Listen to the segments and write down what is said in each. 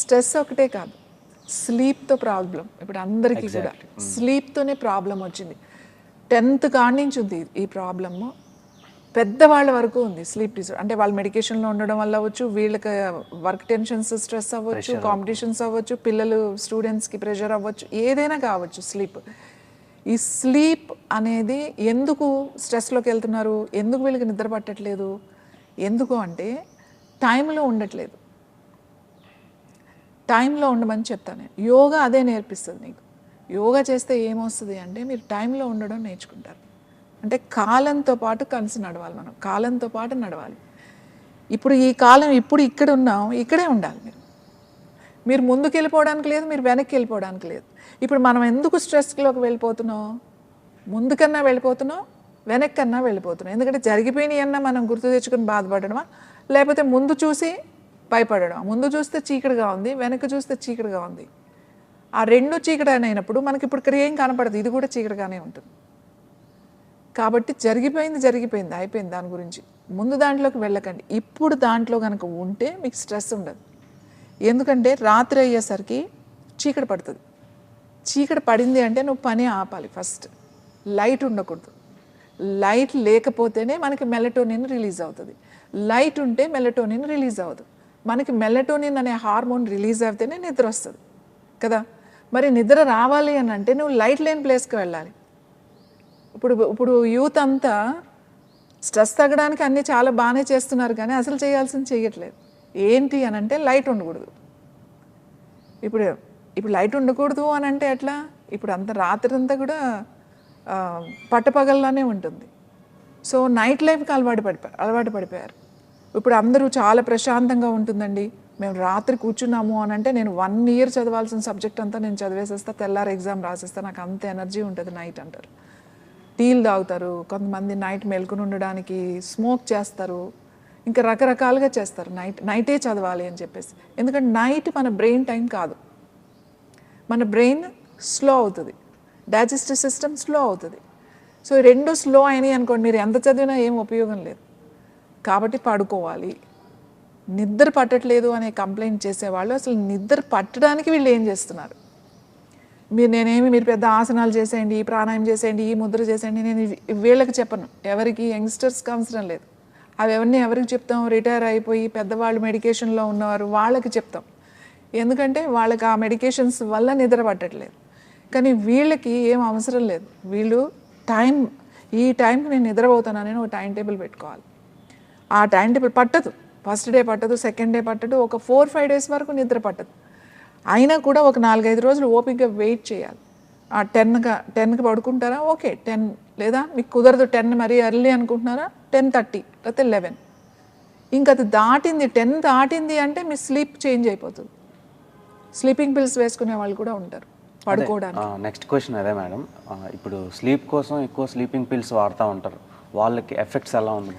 Stress ఒకటే కాదు. స్లీప్తో problem ఇప్పుడు అందరికీ కూడా స్లీప్తోనే ప్రాబ్లం వచ్చింది. టెన్త్ కాడి నుంచి ఉంది ఈ ప్రాబ్లము. పెద్దవాళ్ళ వరకు ఉంది స్లీప్ డిసార్డర్ అంటే వాళ్ళు మెడికేషన్లో ఉండడం వల్ల అవ్వచ్చు వీళ్ళకి వర్క్ టెన్షన్స్ స్ట్రెస్ అవ్వచ్చు కాంపిటీషన్స్ అవ్వచ్చు పిల్లలు స్టూడెంట్స్కి ప్రెషర్ అవ్వచ్చు ఏదైనా కావచ్చు స్లీప్. ఈ స్లీప్ అనేది ఎందుకు స్ట్రెస్లోకి వెళ్తున్నారు? ఎందుకు వీళ్ళకి నిద్ర పట్టట్లేదు? ఎందుకు అంటే టైంలో ఉండట్లేదు. టైంలో ఉండమని చెప్తాను నేను. యోగా అదే నేర్పిస్తుంది నీకు. యోగా చేస్తే ఏమొస్తుంది అంటే మీరు టైంలో ఉండడం నేర్చుకుంటారు. అంటే కాలంతో పాటు కలిసి నడవాలి మనం. కాలంతో పాటు నడవాలి. ఇప్పుడు ఈ కాలం ఇప్పుడు ఇక్కడ ఉన్నాం ఇక్కడే ఉండాలి మీరు. మీరు ముందుకు వెళ్ళిపోవడానికి లేదు మీరు వెనక్కి వెళ్ళిపోవడానికి లేదు. ఇప్పుడు మనం ఎందుకు స్ట్రెస్లోకి వెళ్ళిపోతున్నాం? ముందుకన్నా వెళ్ళిపోతున్నాం వెనక్కన్నా వెళ్ళిపోతున్నాం. ఎందుకంటే జరిగిపోయినవి అన్నా మనం గుర్తు తెచ్చుకుని బాధపడడమా? లేకపోతే ముందు చూసి భయపడడం. ముందు చూస్తే చీకటిగా ఉంది వెనక చూస్తే చీకటిగా ఉంది. ఆ రెండు చీకటి అయినప్పుడు మనకి ఇప్పుడు ఇక్కడ ఏం కనపడదు ఇది కూడా చీకటిగానే ఉంటుంది. కాబట్టి జరిగిపోయింది జరిగిపోయింది అయిపోయింది దాని గురించి. ముందు దాంట్లోకి వెళ్ళకండి. ఇప్పుడు దాంట్లో కనుక ఉంటే మీకు స్ట్రెస్ ఉండదు. ఎందుకంటే రాత్రి అయ్యేసరికి చీకటి పడుతుంది. చీకటి పడింది అంటే నువ్వు పని ఆపాలి ఫస్ట్. లైట్ ఉండకూడదు. లైట్ లేకపోతేనే మనకి మెలటోనిన్ రిలీజ్ అవుతుంది. లైట్ ఉంటే మెలటోనిన్ రిలీజ్ అవ్వదు. మనకి మెలటోనిన్ అనే హార్మోన్ రిలీజ్ అవుతేనే నిద్ర వస్తుంది కదా? మరి నిద్ర రావాలి అని అంటే నువ్వు లైట్ లేని ప్లేస్కి వెళ్ళాలి. ఇప్పుడు ఇప్పుడు యూత్ అంతా స్ట్రెస్ తగ్గడానికి అన్నీ చాలా బాగానే చేస్తున్నారు కానీ అసలు చేయాల్సింది చేయట్లేదు. ఏంటి అని అంటే లైట్ ఉండకూడదు. ఇప్పుడు ఇప్పుడు లైట్ ఉండకూడదు అని అంటే ఎట్లా? ఇప్పుడు అంత రాత్రి అంతా కూడా పట్టపగల్లానే ఉంటుంది. సో నైట్ లైఫ్కి అలవాటు పడిపోయారు అలవాటు పడిపోయారు. ఇప్పుడు అందరూ చాలా ప్రశాంతంగా ఉంటుందండి. మేము రాత్రి కూర్చున్నాము అని అంటే నేను వన్ ఇయర్ చదవాల్సిన సబ్జెక్ట్ అంతా నేను చదివేసేస్తా తెల్లారి ఎగ్జామ్ రాసేస్తా నాకు అంత ఎనర్జీ ఉంటుంది నైట్ అంటారు. టీలు తాగుతారు కొంతమంది నైట్ మెలుకుని ఉండడానికి స్మోక్ చేస్తారు ఇంకా రకరకాలుగా చేస్తారు. నైట్ నైటే చదవాలి అని చెప్పేసి. ఎందుకంటే నైట్ మన బ్రెయిన్ టైం కాదు. మన బ్రెయిన్ స్లో అవుతుంది. డైజెస్టివ్ సిస్టమ్ స్లో అవుతుంది. సో రెండు స్లో అయినాయి అనుకోండి మీరు ఎంత చదివినా ఏం ఉపయోగం లేదు. కాబట్టి పడుకోవాలి. నిద్ర పట్టట్లేదు అనే కంప్లైంట్ చేసేవాళ్ళు అసలు నిద్ర పట్టడానికి వీళ్ళు ఏం చేస్తున్నారు? మీరు నేనేమి మీరు పెద్ద ఆసనాలు చేసేయండి ఈ ప్రాణాయం చేసేయండి ఈ ముద్ర చేసేయండి నేను వీళ్ళకి చెప్పను. ఎవరికి యంగ్స్టర్స్కి అవసరం లేదు. అవి ఎవరిని ఎవరికి చెప్తాం? రిటైర్ అయిపోయి పెద్దవాళ్ళు మెడికేషన్లో ఉన్నవారు వాళ్ళకి చెప్తాం. ఎందుకంటే వాళ్ళకి ఆ మెడికేషన్స్ వల్ల నిద్ర పట్టట్లేదు. కానీ వీళ్ళకి ఏం అవసరం లేదు. వీళ్ళు టైం ఈ టైంకి నేను నిద్రపోతానని ఒక టైం టేబుల్ పెట్టుకోవాలి. ఆ టైం టేబుల్ పట్టదు. ఫస్ట్ డే పట్టదు సెకండ్ డే పట్టదు ఒక ఫోర్ ఫైవ్ డేస్ వరకు నిద్ర పట్టదు. అయినా కూడా ఒక నాలుగైదు రోజులు ఓపికగా వెయిట్ చేయాలి. ఆ టెన్గా టెన్కి పడుకుంటారా? ఓకే టెన్ లేదా? మీకు కుదరదు టెన్ మరీ ఎర్లీ అనుకుంటున్నారా? టెన్ థర్టీ లేకపోతే లెవెన్ ఇంకా అది దాటింది టెన్ దాటింది అంటే మీ స్లీప్ చేంజ్ అయిపోతుంది. స్లీపింగ్ పిల్స్ వేసుకునే వాళ్ళు కూడా ఉంటారు పడుకోవడానికి. నెక్స్ట్ క్వశ్చన్ అదే మేడం ఇప్పుడు స్లీప్ కోసం ఎక్కువ స్లీపింగ్ పిల్స్ వాడుతూ ఉంటారు. వాళ్ళకి ఎఫెక్ట్స్ ఎలా ఉంది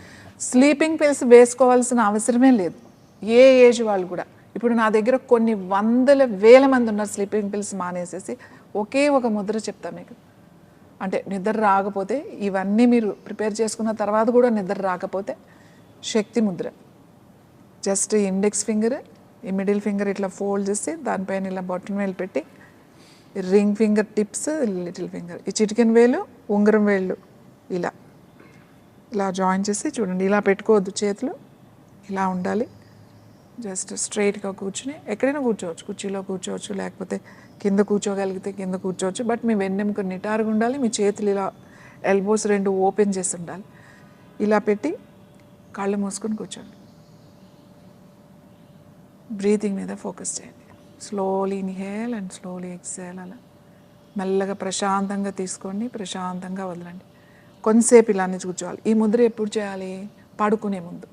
స్లీపింగ్ పిల్స్ వేసుకోవాల్సిన అవసరమే లేదు. ఏ ఏజ్ వాళ్ళు కూడా. ఇప్పుడు నా దగ్గర కొన్ని వందల వేల మంది ఉన్నారు స్లీపింగ్ పిల్స్ మానేసేసి. ఒకే ఒక ముద్ర చెప్తా మీకు. అంటే నిద్ర రాకపోతే ఇవన్నీ మీరు ప్రిపేర్ చేసుకున్న తర్వాత కూడా నిద్ర రాకపోతే శక్తి ముద్ర. జస్ట్ ఇండెక్స్ ఫింగర్ ఈ మిడిల్ ఫింగర్ ఇట్లా ఫోల్డ్ చేసి దానిపైన ఇలా బొట్టన్ వేలు పెట్టి ring finger tips little finger ఈ చిటికెన్ వేలు ఉంగరం వేళ్ళు ఇలా. ఇలా జాయిన్ చేసి చూడండి ఇలా పెట్టుకోవద్దు చేతులు ఇలా ఉండాలి. జస్ట్ స్ట్రైట్గా కూర్చుని ఎక్కడైనా కూర్చోవచ్చు కుర్చీలో కూర్చోవచ్చు లేకపోతే కింద కూర్చోగలిగితే కింద కూర్చోవచ్చు. బట్ మీ వెన్నెముక నిటారుగా ఉండాలి మీ చేతులు ఇలా ఎల్బోస్ రెండు ఓపెన్ చేసి ఉండాలి. ఇలా పెట్టి కళ్ళు మూసుకొని కూర్చోండి. బ్రీతింగ్ మీద ఫోకస్ చేయండి. Slowly inhale and slowly exhale అలా. మెల్లగా ప్రశాంతంగా తీసుకోండి ప్రశాంతంగా వదలండి. కొంతసేపు ఇలానే కూర్చోవాలి. ఈ ముద్ర ఎప్పుడు చేయాలి? పడుకునే ముందు.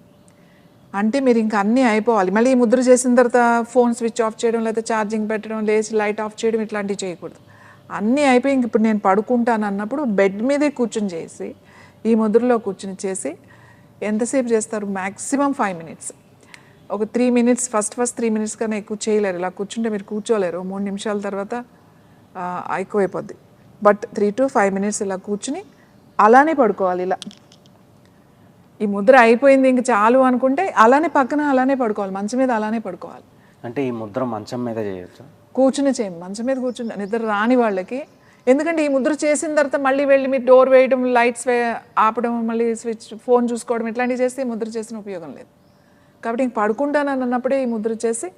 అంటే మీరు ఇంకా అన్నీ అయిపోవాలి. మళ్ళీ ఈ ముద్ర చేసిన తర్వాత ఫోన్ స్విచ్ ఆఫ్ చేయడం లేకపోతే ఛార్జింగ్ పెట్టడం లేచి లైట్ ఆఫ్ చేయడం ఇట్లాంటివి చేయకూడదు. అన్నీ అయిపోయి ఇంక ఇప్పుడు నేను పడుకుంటాను అన్నప్పుడు బెడ్ మీదే కూర్చుని చేసి ఈ ముద్రలో కూర్చుని చేసి ఎంతసేపు చేస్తారు? Maximum five minutes. ఒక three minutes first first three minutes కన్నా ఎక్కువ చేయలేరు. ఇలా కూర్చుంటే మీరు కూర్చోలేరు. మూడు నిమిషాల తర్వాత ఆ, ఎక్కువైపోద్ది. But three to five minutes ఇలా కూర్చుని అలానే పడుకోవాలి ఇలా. ఈ ముద్ర అయిపోయింది ఇంక చాలు అనుకుంటే అలానే పక్కన అలానే పడుకోవాలి మంచం మీద అలానే పడుకోవాలి. అంటే ఈ ముద్ర మంచం మీద చేయొచ్చు? కూర్చుని చేయండి మంచం మీద కూర్చుని నిద్ర రాని వాళ్ళకి. ఎందుకంటే ఈ ముద్ర చేసిన తర్వాత మళ్ళీ వెళ్ళి మీరు డోర్ వేయడం లైట్స్ వే ఆపడం మళ్ళీ స్విచ్ ఫోన్ చూసుకోవడం ఇట్లాంటివి చేస్తే ఈ ముద్ర చేసిన ఉపయోగం లేదు. కాబట్టి ఇంక పడుకుంటానని అన్నప్పుడే ఈ ముద్ర చేసి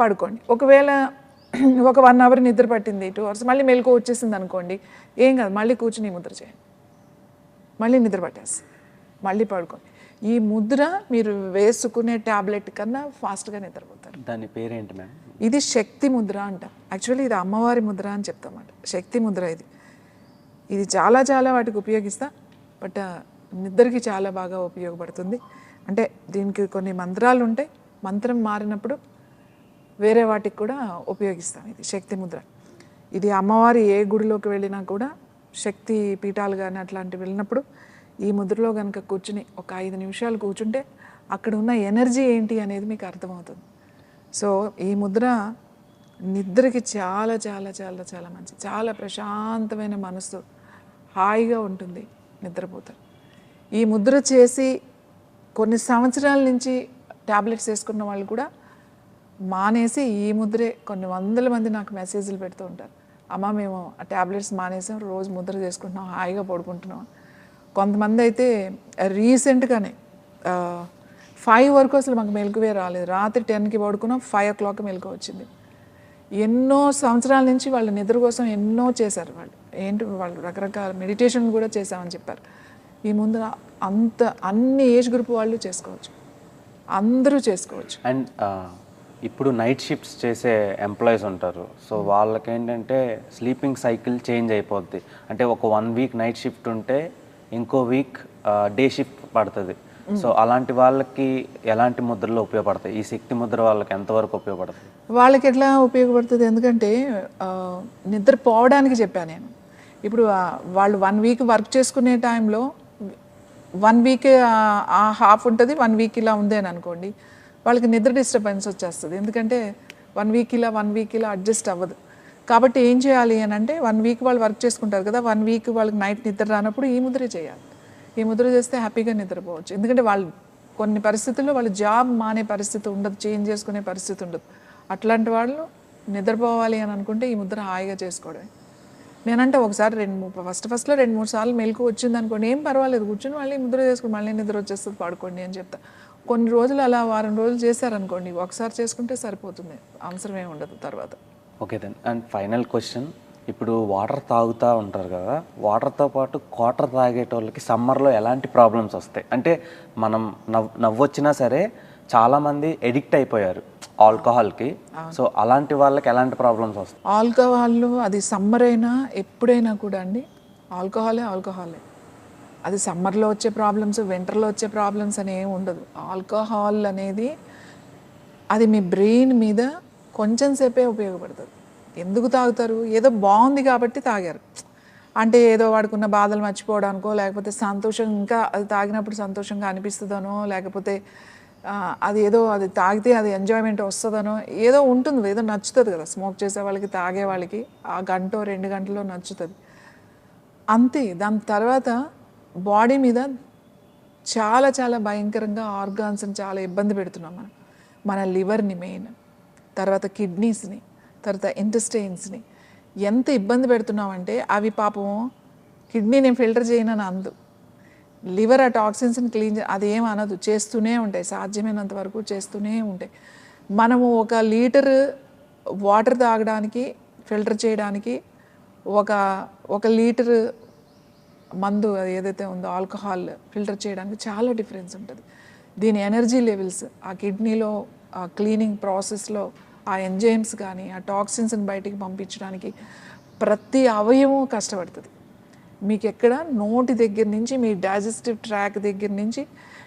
పడుకోండి. ఒకవేళ ఒక వన్ అవర్ నిద్ర పట్టింది టూ అవర్స్ మళ్ళీ మెలకు వచ్చేసింది అనుకోండి. ఏం కాదు మళ్ళీ కూర్చుని ముద్ర చేయండి. మళ్ళీ నిద్ర పట్టేస్తుంది. మళ్ళీ పడుకోండి. ఈ ముద్ర మీరు వేసుకునే ట్యాబ్లెట్ కన్నా ఫాస్ట్గా నిద్రపోతారు. దాని పేరేంటి మ్యామ్ ఇది శక్తి ముద్ర అంటాం. యాక్చువల్లీ ఇది అమ్మవారి ముద్ర అని చెప్తామన్నమాట శక్తి ముద్ర ఇది. ఇది చాలా చాలా వాటికి ఉపయోగిస్తా బట్ నిద్రకి చాలా బాగా ఉపయోగపడుతుంది. అంటే దీనికి కొన్ని మంత్రాలు ఉంటాయి. మంత్రం మారినప్పుడు వేరే వాటికి కూడా ఉపయోగిస్తాం ఇది శక్తి ముద్ర. ఇది అమ్మవారి ఏ గుడిలోకి వెళ్ళినా కూడా శక్తి పీఠాలు కానీ అట్లాంటివి వెళ్ళినప్పుడు ఈ ముద్రలో కనుక కూర్చుని ఒక ఐదు నిమిషాలు కూర్చుంటే అక్కడ ఉన్న ఎనర్జీ ఏంటి అనేది మీకు అర్థమవుతుంది. సో ఈ ముద్ర నిద్రకి చాలా చాలా చాలా చాలా మంచి చాలా ప్రశాంతమైన మనసు హాయిగా ఉంటుంది నిద్రపోతారు ఈ ముద్ర చేసి కొన్ని సంవత్సరాల నుంచి ట్యాబ్లెట్స్ వేసుకున్న వాళ్ళు కూడా మానేసి ఈ ముద్రే కొన్ని వందల మంది నాకు మెసేజ్లు పెడుతూ ఉంటారు. అమ్మ మేము ఆ ట్యాబ్లెట్స్ మానేసాం రోజు ముద్ర చేసుకుంటున్నాం హాయిగా పడుకుంటున్నాం. కొంతమంది అయితే రీసెంట్గానే ఫైవ్ వరకు అసలు మాకు మెలకువే రాలేదు. రాత్రి టెన్కి పడుకున్నాం ఫైవ్ ఓ క్లాక్ మెలకు వచ్చింది. ఎన్నో సంవత్సరాల నుంచి వాళ్ళ నిద్ర కోసం ఎన్నో చేశారు వాళ్ళు. ఏంటి వాళ్ళు రకరకాల మెడిటేషన్ కూడా చేశామని చెప్పారు. ఈ ముందు అంత అన్ని ఏజ్ గ్రూప్ వాళ్ళు చేసుకోవచ్చు. అందరూ చేసుకోవచ్చు. అండ్ ఇప్పుడు నైట్ షిఫ్ట్స్ చేసే ఎంప్లాయీస్ ఉంటారు. సో వాళ్ళకి ఏంటంటే స్లీపింగ్ సైకిల్ చేంజ్ అయిపోద్ది. అంటే ఒక వన్ వీక్ నైట్ షిఫ్ట్ ఉంటే ఇంకో వీక్ డే షిఫ్ట్ పడుతుంది. సో అలాంటి వాళ్ళకి ఎలాంటి ముద్రలు ఉపయోగపడతాయి? ఈ శక్తి ముద్ర వాళ్ళకి ఎంతవరకు ఉపయోగపడుతుంది వాళ్ళకి ఎట్లా ఉపయోగపడుతుంది? ఎందుకంటే నిద్రపోవడానికి చెప్పాను నేను. ఇప్పుడు వాళ్ళు వన్ వీక్ వర్క్ చేసుకునే టైంలో వన్ వీక్ హాఫ్ ఉంటుంది వన్ వీక్ ఇలా ఉంది అని అనుకోండి. వాళ్ళకి నిద్ర డిస్టర్బెన్స్ వచ్చేస్తుంది. ఎందుకంటే వన్ వీక్ ఇలా వన్ వీక్ ఇలా అడ్జస్ట్ అవ్వదు. కాబట్టి ఏం చేయాలి అని అంటే వన్ వీక్ వాళ్ళు వర్క్ చేసుకుంటారు కదా వన్ వీక్ వాళ్ళకి నైట్ నిద్ర రానప్పుడు ఈ ముద్ర చేయాలి. ఈ ముద్ర చేస్తే హ్యాపీగా నిద్రపోవచ్చు. ఎందుకంటే వాళ్ళు కొన్ని పరిస్థితుల్లో వాళ్ళు జాబ్ మానే పరిస్థితి ఉండదు చేంజ్ చేసుకునే పరిస్థితి ఉండదు. అట్లాంటి వాళ్ళు నిద్రపోవాలి అని అనుకుంటే ఈ ముద్ర హాయిగా చేసుకోవడమే. నేనంటే ఒకసారి రెండు మూడు ఫస్ట్ ఫస్ట్లో రెండు మూడు సార్లు మెలకు వచ్చింది అనుకోండి ఏం పర్వాలేదు కూర్చొని మళ్ళీ ముద్ర చేసుకుని మళ్ళీ నిద్ర వచ్చేస్తుంది పడుకోండి అని చెప్తా. కొన్ని రోజులు అలా వారం రోజులు చేశారనుకోండి ఒకసారి చేసుకుంటే సరిపోతుంది. అవసరం ఏమి ఉండదు తర్వాత. Okay then and final question ఇప్పుడు వాటర్ తాగుతూ ఉంటారు కదా వాటర్తో పాటు క్వార్టర్ తాగేటోళ్ళకి సమ్మర్లో ఎలాంటి ప్రాబ్లమ్స్ వస్తాయి? అంటే మనం నవ్ నవ్వొచ్చినా సరే చాలామంది ఎడిక్ట్ అయిపోయారు ఆల్కహాల్కి. సో అలాంటి వాళ్ళకి ఎలాంటి ప్రాబ్లమ్స్ వస్తాయి? ఆల్కహాల్ అది సమ్మర్ అయినా ఎప్పుడైనా కూడా అండి ఆల్కహాలే ఆల్కహాలే. అది సమ్మర్లో వచ్చే ప్రాబ్లమ్స్ వింటర్లో వచ్చే ప్రాబ్లమ్స్ అనే ఏమి ఉండదు. ఆల్కహాల్ అనేది అది మీ బ్రెయిన్ మీద కొంచెం సేపే ఉపయోగపడుతుంది. ఎందుకు తాగుతారు? ఏదో బాగుంది కాబట్టి తాగారు. అంటే ఏదో వాడుకున్న బాధలు మర్చిపోవడానికో లేకపోతే సంతోషం ఇంకా అది తాగినప్పుడు సంతోషంగా అనిపిస్తుందనో లేకపోతే అది ఏదో అది తాగితే అది ఎంజాయ్మెంట్ వస్తుందనో ఏదో ఉంటుంది. ఏదో నచ్చుతుంది కదా. స్మోక్ చేసే వాళ్ళకి తాగే వాళ్ళకి ఆ గంట రెండు గంటలో నచ్చుతుంది. అంతే. దాని తర్వాత బాడీ మీద చాలా చాలా భయంకరంగా ఆర్గాన్స్ని చాలా ఇబ్బంది పెడుతున్నాం మనం. మన లివర్ని మెయిన్ తర్వాత కిడ్నీస్ని తర్వాత ఇంటెస్టైన్స్ని. ఎంత ఇబ్బంది పెడుతున్నామంటే అవి పాపం కిడ్నీని ఫిల్టర్ చేయనని అందు లివర్ ఆ టాక్సిన్స్ని క్లీన్ అదేం అది ఏం అనదు. చేస్తూనే ఉంటాయి. సాధ్యమైనంత వరకు చేస్తూనే ఉంటాయి. మనము ఒక లీటర్ వాటర్ తాగడానికి ఫిల్టర్ చేయడానికి ఒక ఒక లీటర్ మందు అది ఏదైతే ఉందో ఆల్కహాల్ ఫిల్టర్ చేయడానికి చాలా డిఫరెన్స్ ఉంటుంది. దీని ఎనర్జీ లెవెల్స్ ఆ కిడ్నీలో ఆ క్లీనింగ్ ప్రాసెస్లో ఆ ఎంజైమ్స్ కానీ ఆ టాక్సిన్స్ని బయటికి పంపించడానికి ప్రతి అవయవం కష్టపడుతుంది. మీకు ఎక్కడ నోటి దగ్గర నుంచి మీ డైజెస్టివ్ ట్రాక్ దగ్గర నుంచి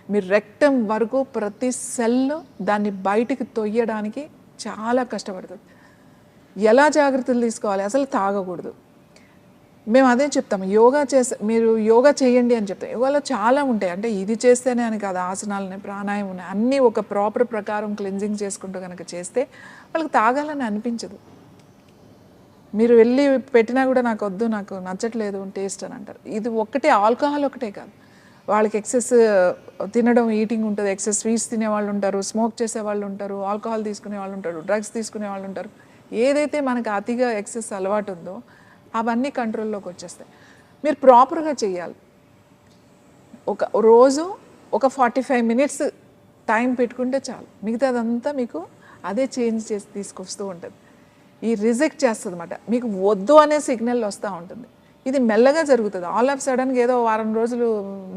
మీ రెక్టమ్ వరకు ప్రతి సెల్ దాన్ని బయటికి తొయ్యడానికి చాలా కష్టపడుతుంది. ఎలా జాగ్రత్తలు తీసుకోవాలి? అసలు తాగకూడదు. మేము అదే చెప్తాము యోగా చేసే మీరు యోగా చేయండి అని చెప్తాం. యోగాలో చాలా ఉంటాయి. అంటే ఇది చేస్తేనే అని కాదు ఆసనాలు ప్రాణాయామం అన్నీ ఒక ప్రాపర్ ప్రకారం క్లెన్జింగ్ చేసుకుంటూ కనుక చేస్తే వాళ్ళకి తాగాలని అనిపించదు. మీరు వెళ్ళి పెట్టినా కూడా నాకు వద్దు నాకు నచ్చట్లేదు టేస్ట్ అని అంటారు. ఇది ఒక్కటే ఆల్కహాల్ ఒకటే కాదు. వాళ్ళకి ఎక్సెస్ తినడం ఈటింగ్ ఉంటుంది. ఎక్సెస్ స్వీట్స్ తినే వాళ్ళు ఉంటారు స్మోక్ చేసే వాళ్ళు ఉంటారు ఆల్కహాల్ తీసుకునే వాళ్ళు ఉంటారు డ్రగ్స్ తీసుకునే వాళ్ళు ఉంటారు. ఏదైతే మనకు అతిగా ఎక్సెస్ అలవాటు ఉందో అవన్నీ కంట్రోల్లోకి వచ్చేస్తాయి. మీరు ప్రాపర్గా చేయాలి ఒక రోజు ఒక ఫార్టీ ఫైవ్ మినిట్స్ టైం పెట్టుకుంటే చాలు. మిగతాదంతా మీకు అదే చేంజ్ చేసి తీసుకొస్తూ ఉంటుంది. ఈ రిజెక్ట్ చేస్తుంది అనమాట మీకు వద్దు అనే సిగ్నల్ వస్తూ ఉంటుంది. ఇది మెల్లగా జరుగుతుంది. ఆల్ ఆఫ్ సడన్గా ఏదో వారం రోజులు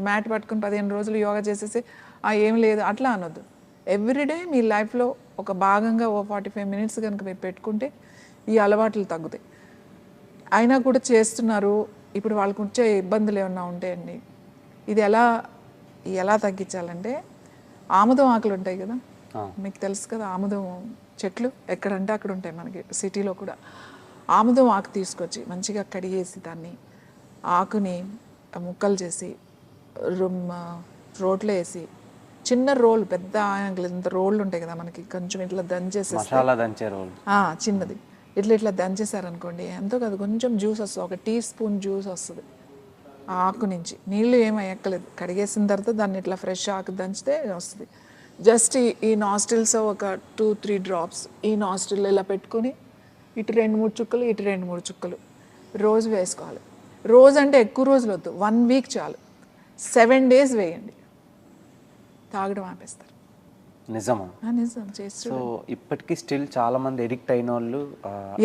మ్యాట్ పట్టుకుని పదిహేను రోజులు యోగా చేసేసి "ఆ, ఏం లేదు. అట్లా అనొద్దు. ఎవ్రీడే మీ లైఫ్లో ఒక భాగంగా ఓ ఫార్టీ ఫైవ్ మినిట్స్ కనుక మీరు పెట్టుకుంటే ఈ అలవాట్లు తగ్గుతాయి. అయినా కూడా చేస్తున్నారు. ఇప్పుడు వాళ్ళకు వచ్చే ఇబ్బందులు ఏమన్నా ఉంటాయండి? ఇది ఎలా ఎలా తగ్గించాలంటే ఆముదం ఆకులు ఉంటాయి కదా. మీకు తెలుసు కదా ఆముదం చెట్లు ఎక్కడంటే అక్కడ ఉంటాయి మనకి సిటీలో కూడా. ఆముదం ఆకు తీసుకొచ్చి మంచిగా కడిగేసి దాన్ని ఆకుని ముక్కలు చేసి రుమ్ రోట్లో వేసి చిన్న రోల్ పెద్ద ఇంత రోళ్ళు ఉంటాయి కదా మనకి కొంచెం ఇట్లా దంచేసి చిన్నది. ఇట్లా ఇట్లా దంచేసారనుకోండి ఎంతో కాదు కొంచెం జ్యూస్ వస్తుంది ఒక టీ స్పూన్ జ్యూస్ వస్తుంది ఆ ఆకు నుంచి. నీళ్ళు ఏమీ ఎక్కలేదు కడిగేసిన తర్వాత దాన్ని ఇట్లా ఫ్రెష్ ఆకు దంచితే వస్తుంది. జస్ట్ ఈ ఈ నాస్టిల్స్ ఒక టూ త్రీ డ్రాప్స్ ఈ నాస్టిల్ ఇలా పెట్టుకొని ఇటు రెండు మూడు చుక్కలు ఇటు రెండు మూడు చుక్కలు రోజు వేసుకోవాలి. రోజు అంటే ఎక్కువ రోజులు వద్దు వన్ వీక్ చాలు. సెవెన్ డేస్ వేయండి. తాగడం ఆపేస్తారు. నిజమా. నిజం. సో ఇప్పటికీ స్టిల్ చాలా మంది ఎడిక్ట్ అయిన వాళ్ళు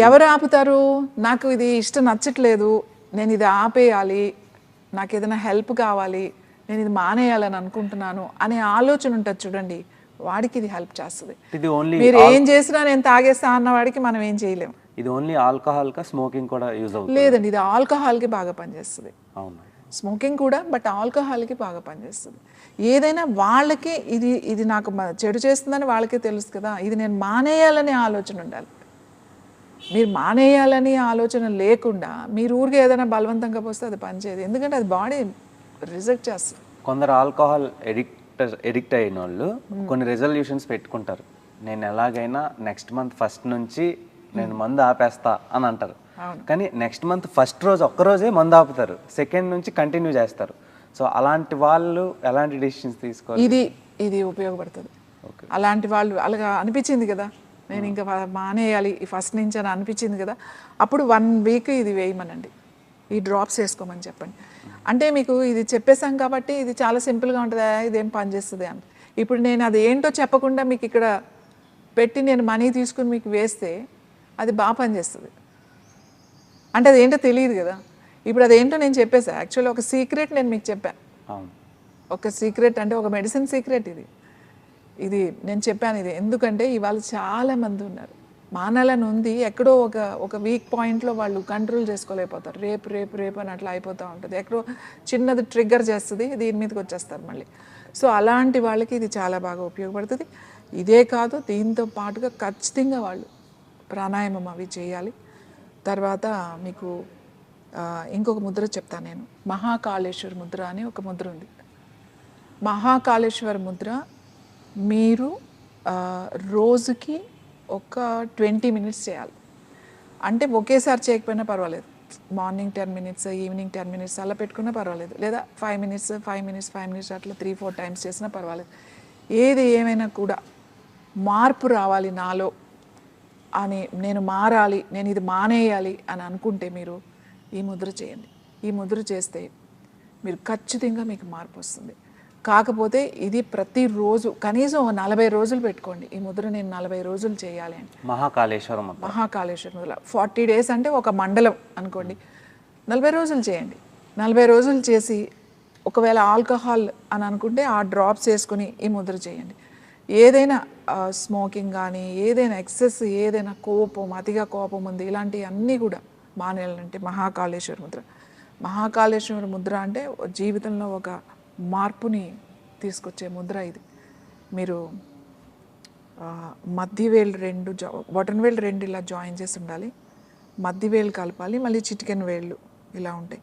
ఎవరు ఆపుతారు? నాకు ఇది ఇష్టం నచ్చట్లేదు. నేను ఇది ఆపేయాలి. నాకు ఏదైనా హెల్ప్ కావాలి. నేను ఇది మానేయాలని అనుకుంటున్నాను అనే ఆలోచన ఉంటుంది చూడండి. వాడికి ఇది హెల్ప్ చేస్తుంది. ఇది ఓన్లీ మీరు ఏం చేసినా నేను తాగేస్తా అన్న వాడికి మనం ఏం చేయలేము ఇది ఓన్లీ ఆల్కహాల్ కా స్మోకింగ్ కూడా యూజ్ అవుతుంది. లేదండి ఇది ఆల్కహాల్కి బాగా పనిచేస్తుంది. అవును. స్మోకింగ్ కూడా బట్ ఆల్కహాల్కి బాగా పనిచేస్తుంది. ఏదైనా వాళ్ళకి ఇది ఇది నాకు చెడు చేస్తుందని వాళ్ళకే తెలుసు కదా ఇది నేను మానేయాలనే ఆలోచన ఉండాలి. మీరు మానేయాలని ఆలోచన లేకుండా మీరు ఊరికే ఏదైనా బలవంతంగా పోస్తే అది పనిచేయదు ఎందుకంటే అది బాడీ రిజెక్ట్ చేస్తుంది. కొందరు ఆల్కహాల్ ఎడిక్ట్ ఎడిక్ట్ అయిన వాళ్ళు కొన్ని రెజల్యూషన్స్ పెట్టుకుంటారు. నేను ఎలాగైనా నెక్స్ట్ మంత్ ఫస్ట్ నుంచి నేను మందు ఆపేస్తా అని అంటారు. కానీ నెక్స్ట్ మంత్ ఫస్ట్ రోజు ఒక్క రోజే మందు ఆపుతారు. సెకండ్ నుంచి కంటిన్యూ చేస్తారు. సో అలాంటి వాళ్ళు ఎలాంటి డెసిషన్స్ తీసుకోవాలి? ఇది ఇది ఉపయోగపడుతుంది. అలాంటి వాళ్ళు అలాగా అనిపించింది కదా? నేను ఇంకా మానేయాలి. ఈ ఫస్ట్ నుంచి అని అనిపించింది కదా? అప్పుడు వన్ వీక్ ఇది వేయమనండి. ఈ డ్రాప్స్ వేసుకోమని చెప్పండి. అంటే మీకు ఇది చెప్పేశాం కాబట్టి ఇది చాలా సింపుల్గా ఉంటుంది? ఇదేం పని చేస్తుంది అని ఇప్పుడు నేను అది ఏంటో చెప్పకుండా మీకు ఇక్కడ పెట్టి నేను మనీ తీసుకుని మీకు వేస్తే అది బాగా పనిచేస్తుంది అంటే అది ఏంటో తెలియదు కదా. ఇప్పుడు అదేంటో నేను చెప్పేసా. యాక్చువల్లీ ఒక సీక్రెట్ నేను మీకు చెప్పాను ఒక సీక్రెట్ అంటే ఒక మెడిసిన్ సీక్రెట్ ఇది. ఇది నేను చెప్పాను ఇది. ఎందుకంటే ఇవాళ చాలా మంది ఉన్నారు. మానాలని ఉంది. ఎక్కడో ఒక ఒక వీక్ పాయింట్లో వాళ్ళు కంట్రోల్ చేసుకోలేకపోతారు. రేపు రేపు రేపు అని అట్లా అయిపోతూ ఉంటుంది. ఎక్కడో చిన్నది ట్రిగ్గర్ చేస్తుంది. దీని మీదకి వచ్చేస్తారు మళ్ళీ. సో అలాంటి వాళ్ళకి ఇది చాలా బాగా ఉపయోగపడుతుంది. ఇదే కాదు దీంతో పాటుగా ఖచ్చితంగా వాళ్ళు ప్రాణాయామం అవి చేయాలి. తర్వాత మీకు ఇంకొక ముద్ర చెప్తాను నేను. మహాకాళేశ్వర ముద్ర అని ఒక ముద్ర ఉంది. మహాకాళేశ్వర ముద్ర మీరు రోజుకి ఒక ట్వంటీ మినిట్స్ చేయాలి. అంటే ఒకేసారి చేయకపోయినా పర్వాలేదు. Morning ten minutes evening ten minutes అలా పెట్టుకున్నా పర్వాలేదు. లేదా five minutes five minutes five minutes అట్లా త్రీ ఫోర్ టైమ్స్ చేసినా పర్వాలేదు. ఏది ఏమైనా కూడా మార్పు రావాలి నాలో. అని నేను మారాలి నేను ఇది మానేయాలి అని అనుకుంటే మీరు ఈ ముద్ర చేయండి. ఈ ముద్ర చేస్తే మీరు ఖచ్చితంగా మీకు మార్పు వస్తుంది. కాకపోతే ఇది ప్రతిరోజు కనీసం నలభై రోజులు పెట్టుకోండి. ఈ ముద్ర నేను నలభై రోజులు చేయాలి అని మహాకాళేశ్వరం. మహాకాళేశ్వర ముద్ర. ఫార్టీ డేస్ అంటే ఒక మండలం అనుకోండి. నలభై రోజులు చేయండి. నలభై రోజులు చేసి ఒకవేళ ఆల్కహాల్ అని అనుకుంటే ఆ డ్రాప్స్ వేసుకుని ఈ ముద్ర చేయండి. ఏదైనా స్మోకింగ్ కానీ ఏదైనా ఎక్సెస్ ఏదైనా కోపం అతిగా కోపం ఉంది ఇలాంటివి అన్నీ కూడా మానేయాలంటే మహాకాళేశ్వర ముద్ర. మహాకాళేశ్వర ముద్ర అంటే జీవితంలో ఒక మార్పుని తీసుకొచ్చే ముద్ర ఇది. మీరు మధ్యవేలు రెండు జా బొటన్ వేలు రెండు ఇలా జాయిన్ చేసి ఉండాలి. మధ్యవేలు కలపాలి మళ్ళీ చిటికెన్ వేళ్ళు ఇలా ఉంటాయి.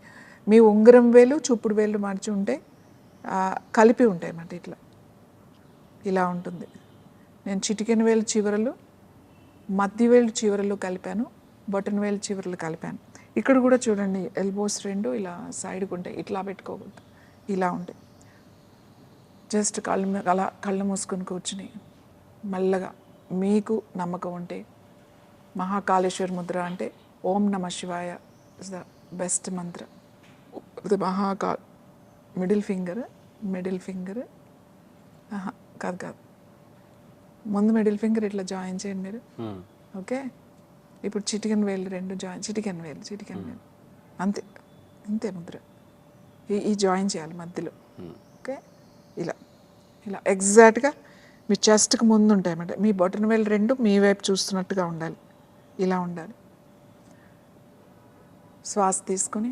మీ ఉంగరం వేలు చూపుడు వేళ్ళు మార్చి ఉంటే కలిపి ఉంటాయి అన్నమాట ఇట్లా. ఇలా ఉంటుంది. నేను చిటికెన్ వేలు చివరలు మధ్య వేలు చివరలు కలిపాను బటన్ వేలు చివరలు కలిపాను. ఇక్కడ కూడా చూడండి ఎల్బోస్ రెండు ఇలా సైడ్కి ఉంటాయి. ఇట్లా పెట్టుకోకూడదు. ఇలా ఉంటాయి జస్ట్ కళ్ళు అలా కళ్ళు మూసుకొని కూర్చుని మెల్లగా మీకు నమ్మకం ఉంటే మహాకాళేశ్వర ముద్ర అంటే Om Namah Shivaya is the best mantra. The మహాకా middle finger middle finger కాదు కాదు. ముందు మిడిల్ ఫింగర్ ఇట్లా జాయిన్ చేయండి మీరు. మ్మ్. ఓకే? ఇప్పుడు చిటికెన్ వేలు రెండు జాయిన్ చిటికెన్ వేలు చిటికెన్ వేలు. అంతే. అంతే ముద్ర. ఈ ఈ జాయిన్ చేయాలి మధ్యలో. ఓకే? ఇలా. ఇలా. ఎగ్జాక్ట్గా మీ చెస్ట్కి ముందు ఉంటాయి అన్నమాట. మీ బొటన వేలు రెండు మీ వైపు చూస్తున్నట్టుగా ఉండాలి. ఇలా ఉండాలి. శ్వాస తీసుకొని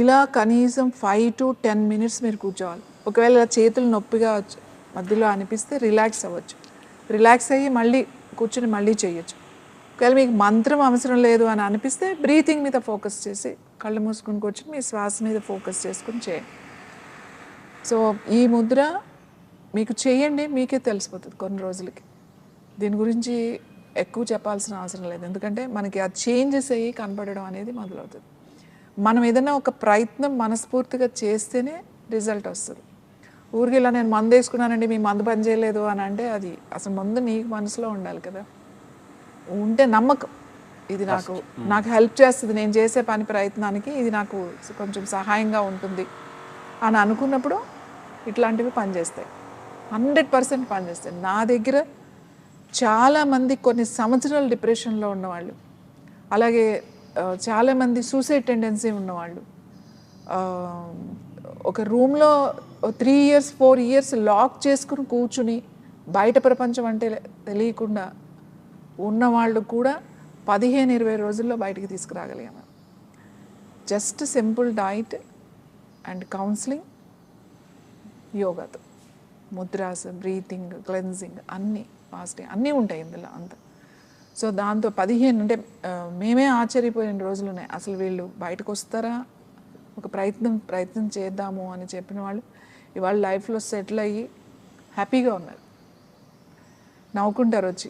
ఇలా కనీసం ఫైవ్ టు టెన్ మినిట్స్ మీరు కూర్చోవాలి. ఒకవేళ ఇలా చేతులు నొప్పిగా మధ్యలో అనిపిస్తే రిలాక్స్ అవ్వచ్చు. రిలాక్స్ అయ్యి మళ్ళీ కూర్చుని మళ్ళీ చేయొచ్చు. ఒకవేళ మీకు మంత్రం అవసరం లేదు అని అనిపిస్తే బ్రీతింగ్ మీద ఫోకస్ చేసి కళ్ళు మూసుకుని కూర్చుని మీ శ్వాస మీద ఫోకస్ చేసుకుని చేయండి. సో ఈ ముద్ర మీకు చేయండి మీకే తెలిసిపోతుంది కొన్ని రోజులకి. దీని గురించి ఎక్కువ చెప్పాల్సిన అవసరం లేదు. ఎందుకంటే మనకి ఆ చేంజెస్ అయ్యి కనపడడం అనేది మొదలవుతుంది. మనం ఏదైనా ఒక ప్రయత్నం మనస్ఫూర్తిగా చేస్తేనే రిజల్ట్ వస్తుంది. ఊరికి ఇలా నేను మందు వేసుకున్నానండి మీ మందు పని చేయలేదు అని అంటే అది అసలు ముందు నీకు మనసులో ఉండాలి కదా. ఉంటే నమ్మకం. ఇది నాకు నాకు హెల్ప్ చేస్తుంది. నేను చేసే పని ప్రయత్నానికి ఇది నాకు కొంచెం సహాయంగా ఉంటుంది అని అనుకున్నప్పుడు ఇట్లాంటివి పనిచేస్తాయి. హండ్రెడ్ పర్సెంట్ పనిచేస్తాయి. నా దగ్గర చాలామంది కొన్ని సంవత్సరాలు డిప్రెషన్లో ఉన్నవాళ్ళు. అలాగే చాలామంది సూసైడ్ టెండెన్సీ ఉన్నవాళ్ళు. ఒక రూమ్లో three years four years lock చేసుకుని కూర్చుని బయట ప్రపంచం అంటే తెలియకుండా ఉన్నవాళ్ళు కూడా పదిహేను ఇరవై రోజుల్లో బయటికి తీసుకురాగలిగాను just simple diet and counselling యోగాతో mudras breathing cleansing అన్నీ ఫాస్టింగ్ అన్నీ ఉంటాయి ఇందులో అంత. సో దాంతో పదిహేను అంటే మేమే ఆశ్చర్యపోయిన రోజులు ఉన్నాయి అసలు వీళ్ళు బయటకు వస్తారా ఒక ప్రయత్నం ప్రయత్నం చేద్దాము అని చెప్పిన వాళ్ళు ఇవాళ లైఫ్లో సెటిల్ అయ్యి హ్యాపీగా ఉన్నారు. నవ్వుకుంటారు వచ్చి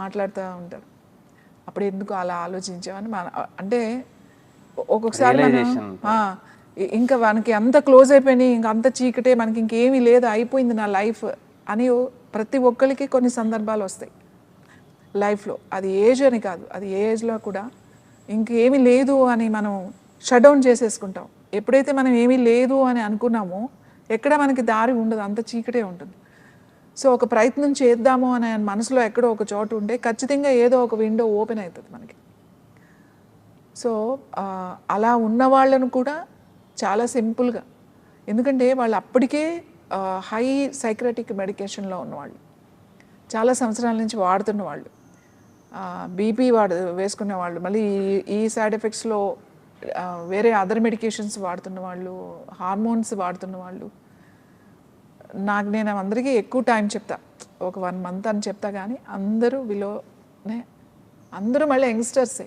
మాట్లాడుతూ ఉంటారు. అప్పుడు ఎందుకు అలా ఆలోచించామని మన అంటే ఒక్కొక్కసారి ఇంకా మనకి అంత క్లోజ్ అయిపోయినాయి ఇంకా అంత చీకటే మనకి ఇంకేమీ లేదు అయిపోయింది నా లైఫ్ అని ప్రతి ఒక్కరికి కొన్ని సందర్భాలు వస్తాయి. లైఫ్లో. అది ఏజ్ అని కాదు. అది ఏ ఏజ్లో కూడా ఇంకేమీ లేదు అని మనం షట్ డౌన్ చేసేసుకుంటాం. ఎప్పుడైతే మనం ఏమీ లేదు అని అనుకున్నామో ఎక్కడ మనకి దారి ఉండదు. అంత చీకటే ఉంటుంది. సో ఒక ప్రయత్నం చేద్దాము అనే మనసులో ఎక్కడో ఒక చోటు ఉంటే ఖచ్చితంగా ఏదో ఒక విండో ఓపెన్ అవుతుంది మనకి. సో అలా ఉన్న వాళ్ళను కూడా చాలా సింపుల్గా. ఎందుకంటే వాళ్ళు అప్పటికే హై సైక్రటిక్ మెడికేషన్లో ఉన్నవాళ్ళు. చాలా సంవత్సరాల నుంచి వాడుతున్న వాళ్ళు. బీపీ వాడు వేసుకునే వాళ్ళు. మళ్ళీ ఈ- ఈ సైడ్ ఎఫెక్ట్స్లో వేరే అదర్ మెడికేషన్స్ వాడుతున్న వాళ్ళు హార్మోన్స్ వాడుతున్న వాళ్ళు నాకు నేను అందరికీ ఎక్కువ టైం చెప్తా. ఒక వన్ మంత్ అని చెప్తా కానీ అందరూ విలోనే అందరూ మళ్ళీ యంగ్స్టర్సే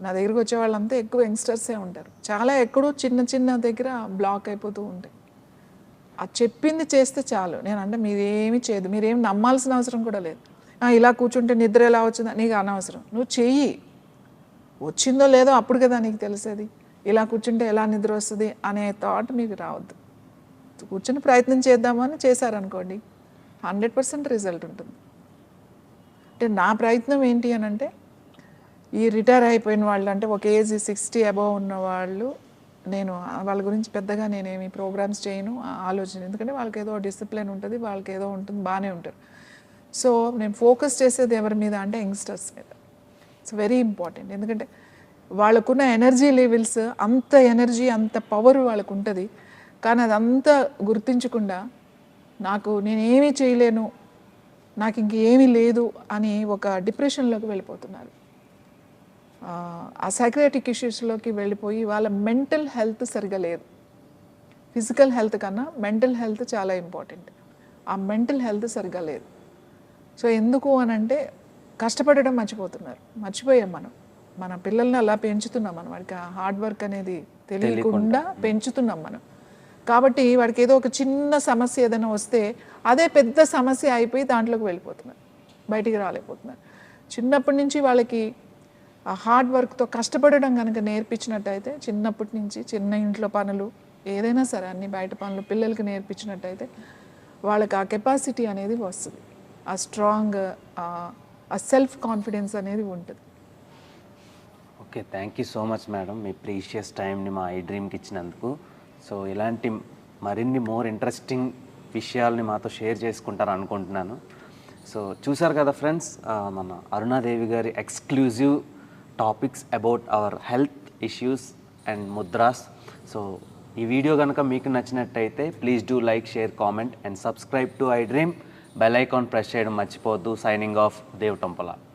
నా దగ్గరికి వచ్చే వాళ్ళంతా ఎక్కువ యంగ్స్టర్సే ఉంటారు. చాలా ఎక్కడో చిన్న చిన్న దగ్గర బ్లాక్ అయిపోతూ ఉంటాయి. అది చెప్పింది చేస్తే చాలు. నేను అంటే మీరేమి చేయదు. మీరేం నమ్మాల్సిన అవసరం కూడా లేదు. ఇలా కూర్చుంటే నిద్ర ఎలా వచ్చిందా? నీకు అనవసరం. నువ్వు చెయ్యి. వచ్చిందో లేదో అప్పుడు కదా నీకు తెలిసేది. ఇలా కూర్చుంటే ఎలా నిద్ర వస్తుంది? అనే థాట్ మీకు రావద్దు. కూర్చుని ప్రయత్నం చేద్దామని చేశారనుకోండి హండ్రెడ్ పర్సెంట్ రిజల్ట్ ఉంటుంది. అంటే నా ప్రయత్నం ఏంటి అని అంటే ఈ రిటైర్ అయిపోయిన వాళ్ళు అంటే ఒక ఏజ్ సిక్స్టీ అబవ్ ఉన్న వాళ్ళు నేను వాళ్ళ గురించి పెద్దగా నేనేమి ప్రోగ్రామ్స్ చేయను ఆ- ఆలోచన. ఎందుకంటే వాళ్ళకి ఏదో డిసిప్లిన్ ఉంటుంది వాళ్ళకి ఏదో ఉంటుంది బాగానే ఉంటారు. సో నేను ఫోకస్ చేసేది ఎవరి మీద అంటే యంగ్స్టర్స్ మీద. ఇట్స్ వెరీ ఇంపార్టెంట్ ఎందుకంటే వాళ్ళకున్న ఎనర్జీ లెవెల్స్ అంత ఎనర్జీ అంత పవర్ వాళ్ళకు ఉంటుంది కానీ అదంతా గుర్తించకుండా నాకు నేనేమీ చేయలేను నాకు ఇంకేమీ లేదు అని ఒక డిప్రెషన్లోకి వెళ్ళిపోతున్నారు. ఆ సైక్రటిక్ ఇష్యూస్లోకి వెళ్ళిపోయి వాళ్ళ మెంటల్ హెల్త్ సరిగా లేదు. ఫిజికల్ హెల్త్ కన్నా మెంటల్ హెల్త్ చాలా ఇంపార్టెంట్ ఆ మెంటల్ హెల్త్ సరిగ్గా లేదు. సో ఎందుకు అని అంటే కష్టపడడం మర్చిపోతున్నారు. మర్చిపోయాం మనం. మన పిల్లల్ని అలా పెంచుతున్నాం మనం. వాడికి ఆ హార్డ్ వర్క్ అనేది తెలియకుండా. పెంచుతున్నాం మనం. కాబట్టి వాడికి ఏదో ఒక చిన్న సమస్య ఏదైనా వస్తే అదే పెద్ద సమస్య అయిపోయి దాంట్లోకి వెళ్ళిపోతున్నారు. బయటికి రాలేకపోతున్నారు. చిన్నప్పటి నుంచి వాళ్ళకి ఆ హార్డ్ వర్క్తో కష్టపడడం కనుక నేర్పించినట్టయితే చిన్నప్పటి నుంచి చిన్న ఇంట్లో పనులు ఏదైనా సరే అన్ని బయట పనులు పిల్లలకి నేర్పించినట్టయితే వాళ్ళకి ఆ కెపాసిటీ అనేది వస్తుంది. ఆ స్ట్రాంగ్ ఆ సెల్ఫ్ కాన్ఫిడెన్స్ అనేది ఉంటుంది. Okay thank you so much madam me precious టైంని మా ఐ డ్రీమ్కి ఇచ్చినందుకు. సో ఇలాంటి మరిన్ని మోర్ ఇంట్రెస్టింగ్ విషయాల్ని మాతో షేర్ చేసుకుంటారు అనుకుంటున్నాను. సో చూసారు కదా ఫ్రెండ్స్ మన అరుణాదేవి గారి exclusive topics about our health issues and mudras so ఈ వీడియో కనుక మీకు నచ్చినట్టయితే please do like share comment and subscribe to I dream bell icon press చేయడం మర్చిపోవద్దు. Signing off Dev Tompala